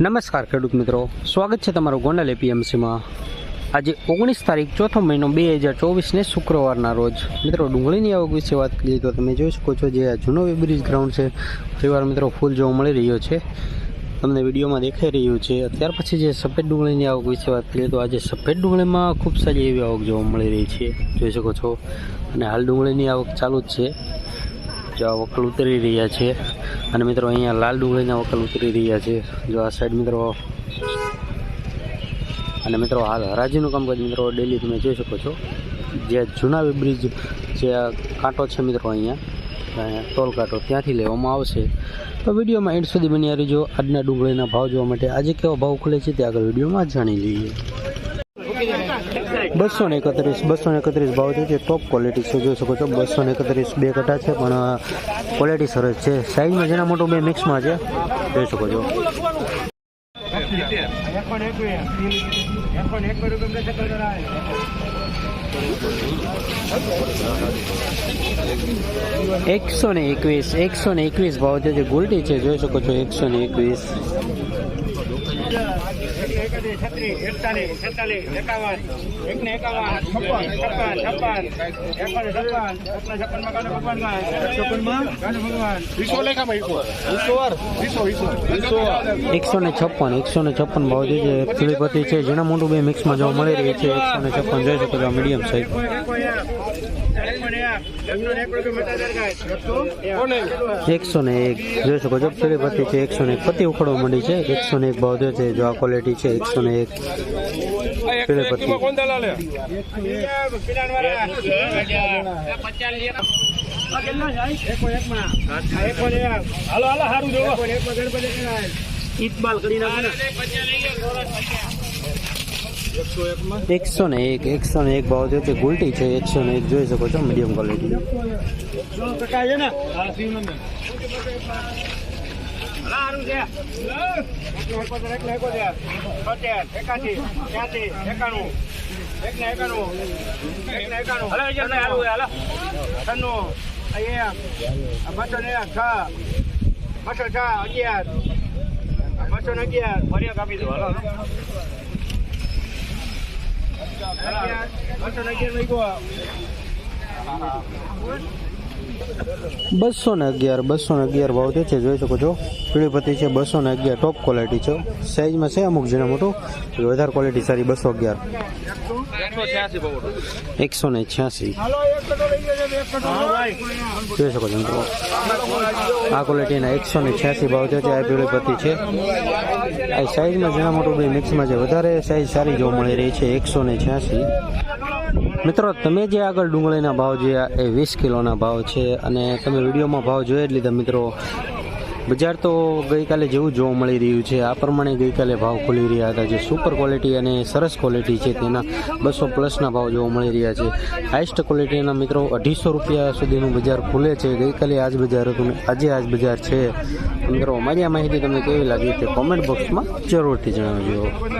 નમસ્કાર ખેડૂત મિત્રો. સ્વાગત છે તમારું ગોંડલ એપીએમસીમાં આજે ઓગણીસ તારીખ ચોથો મહિનો બે હજાર ચોવીસને શુક્રવારના રોજ. મિત્રો, ડુંગળીની આવક વિશે વાત કરીએ તો તમે જોઈ શકો છો જે આ જૂનો બ્રિજ ગ્રાઉન્ડ છે. પરિવાર મિત્રો, ફૂલ જોવા મળી રહ્યો છે. તમને વિડીયોમાં દેખાઈ રહ્યું છે. ત્યાર પછી જે સફેદ ડુંગળીની આવક વિશે વાત કરીએ તો આજે સફેદ ડુંગળીમાં ખૂબ સારી એવી આવક જોવા મળી રહી છે. જોઈ શકો છો. અને હાલ ડુંગળીની આવક ચાલુ જ છે. જો વકલ ઉતરી રહ્યા છે. અને મિત્રો, અહીંયા લાલ ડુંગળીના વકલ ઉતરી રહ્યા છે. જો આ સાઈડ મિત્રો, અને મિત્રો, હાલ હરાજીનું કામકાજ મિત્રો ડેલી તમે જોઈ શકો છો. જે જૂના બ્રિજ જે કાંટો છે મિત્રો અહીંયા ટોલ કાંટો ત્યાંથી લેવામાં આવશે. તો વિડીયોમાં એન્ડ સુધી બની રહેજો. આજના ડુંગળીના ભાવ જોવા માટે આજે કેવો ભાવ ખુલે છે તે આગળ વિડીયોમાં જાણી લઈએ. બસો ને એકત્રીસ બસો ને એકત્રીસ ભાવ છે ટોપ ક્વોલિટી છે, જોઈ શકો છો બસો ને એકત્રીસ બે કટા છે, પણ ક્વોલિટી સરસ છે. સાઈઝમાં જેના મોટું બે મિક્સમાં છે, જોઈ શકો છો. એકસો ને એકવીસ, એકસો ને એકવીસ ભાવ છે, જે ગોલ્ડી છે, જોઈ શકો છો, એકસો ને એકવીસ. એકસો ને છપ્પન, એકસો ને છપ્પન ભાવ જે ફીલીપતિ છે, જેના મોટું બે મિક્સમાં જોવા મળી રહી છે, એકસો ને છપ્પન જોઈ શકો છો મીડિયમ સાઈઝ એકસો ને એક, જોઈ શકો છો ફીલીપતિ છે, એકસો ને એક. પતિ ઉખડવા માંડી છે, એકસો ને એક ભાવ થયો છે જો આ ક્વોલિટી છે એકસો ને એક. એકસો ને એક એકસો ને એક ભાવ થયો છે ગુલટી છે એકસો ને એક જોઈ શકો છો મીડિયમ ક્વોલિટી સારું છે એકોતેર, એકને એકોતેર, તોતેર, એકાશી, ત્યાંસી, એકાણું, એકાણું, એકને એકાણું. હાલો, એ જે હાલો. છન્નું, એક, આ બસો ને એક, છ, બસો છ, અગિયાર, બસો ને અગિયાર, ફરી એક દો, હાલો, બસો ને અગિયાર મૂક્યો. બસો ને અગિયાર, બસો ને અગિયાર ભાવ તે છે જોઈ શકો છો. પીળીપતિ છે બસો ને અગિયાર ટોપ ક્વોલિટી છે. સાઈઝમાં છે અમુક જેના મોટું વધારે ક્વોલિટી સારી બસો અગિયાર. એકસો ને છ્યાસી. જોઈ શકો છો આ ક્વોલિટીના એકસો ને છ્યાસી ભાવ છે આ પીળીપતિ છે. આ સાઈઝમાં જેના મોટું બે મિક્સમાં છે, વધારે સાઈઝ સારી જોવા મળી રહી છે, એકસો ને છ્યાસી. મિત્રો, તમે જે આગળ ડુંગળીના ભાવ જે એ વીસ કિલોના ભાવ છે અને તમે વિડીયોમાં ભાવ જોઈ જ લીધા મિત્રો. બજાર તો ગઈકાલે જેવું જોવા મળી રહ્યું છે. આ પ્રમાણે ગઈકાલે ભાવ ખુલી રહ્યા હતા. જે સુપર ક્વોલિટી અને સરસ ક્વોલિટી છે તેના બસો પ્લસના ભાવ જોવા મળી રહ્યા છે. હાઈસ્ટ ક્વોલિટીના મિત્રો, અઢીસો રૂપિયા સુધીનું બજાર ખુલે છે. ગઈકાલે આજ બજાર હતું આજે આજ બજાર છે. મિત્રો, અમારી આ માહિતી તમને કેવી લાગી તે કોમેન્ટ બોક્સમાં જરૂરથી જણાવજો.